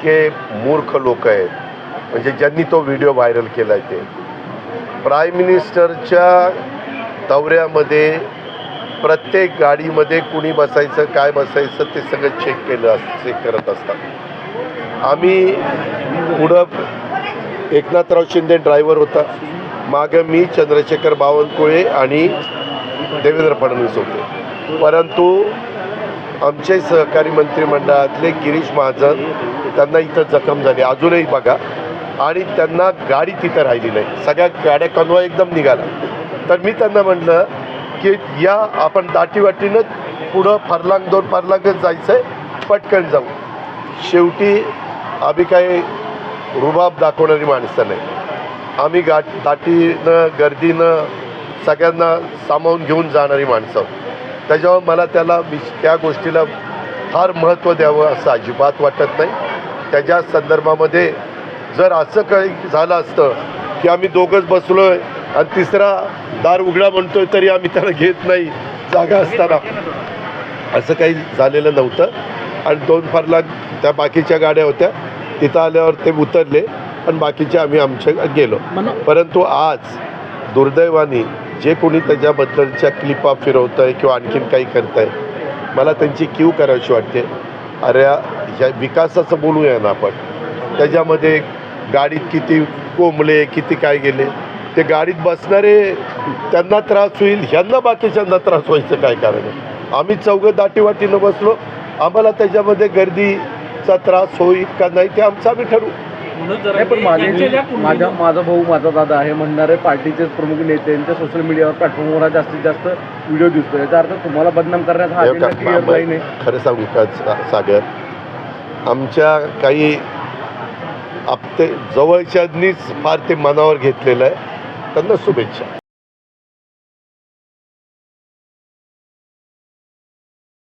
इतके मूर्ख लोक आहेत. म्हणजे ज्यांनी तो व्हिडिओ व्हायरल केला आहे ते. प्राईम मिनिस्टरच्या दौऱ्यामध्ये प्रत्येक गाडीमध्ये कुणी बसायचं काय बसायचं ते सगळं चेक केलं अस चेक करत असतात. आम्ही पुढं एकनाथराव शिंदे ड्रायव्हर होता. मागं मी चंद्रशेखर बावनकुळे आणि देवेंद्र फडणवीस होते. परंतु आमचे सहकारी मंत्रिमंडळातले गिरीश महाजन त्यांना इथं जखम झाली. अजूनही बघा. आणि त्यांना गाडी तिथं राहिली नाही. सगळ्या गाड्या कन्वा एकदम निघाला तर मी त्यांना म्हटलं की या आपण दाटीवाटीनं पुढं फरलांग दोन फरलांगच जायचं आहे पटकन जाऊ. शेवटी आम्ही काही रुबाब दाखवणारी माणसं नाही. आम्ही गाठ दाटीनं गर्दीनं सगळ्यांना सामावून घेऊन जाणारी माणसं. त्याच्यामुळे मला त्याला विश त्या गोष्टीला फार महत्त्व द्यावं असं अजिबात वाटत नाही. त्याच्या संदर्भामध्ये जर असं काही झालं असतं की आम्ही दोघंच बसलो आहे आणि तिसरा दार उघडा म्हणतोय तरी आम्ही त्याला घेत नाही जागा असताना. असं काही झालेलं नव्हतं. आणि दोन फारला त्या बाकीच्या गाड्या होत्या. तिथं आल्यावर ते उतरले आणि बाकीचे आम्ही आमच्या गेलो. परंतु आज दुर्दैवाने जे कोणी त्याच्याबद्दलच्या क्लिपा फिरवत आहे किंवा आणखीन काही करत आहे मला त्यांची क्यू करावीशी वाटते. अरे ह्या विकासाचं बोलूया ना आपण. त्याच्यामध्ये गाडीत किती कोंबले किती काय गेले ते गाडीत बसणारे त्यांना त्रास होईल ह्यांना बाकीच्यांना त्रास व्हायचं काय कारण आहे? आम्ही चौघं दाटीवाटीनं बसलो आम्हाला त्याच्यामध्ये गर्दीचा त्रास होईल का नाही ते आमचं आम्ही ठरवू. नाही पण माझे माझा माझा भाऊ माझा दादा आहे म्हणणारे पार्टीचे प्रमुख नेते यांच्या सोशल मीडियावर प्लॅटफॉर्मवर जास्तीत जास्त व्हिडिओ दिसतो याचा अर्थ तुम्हाला बदनाम करण्याचा हा हे अजेंडा क्लिअर आहे खरं सांगू का सा- सागर? आमच्या काही आपते जवळच्यांनीच फार ते मनावर घेतलेलं आहे त्यांना शुभेच्छा.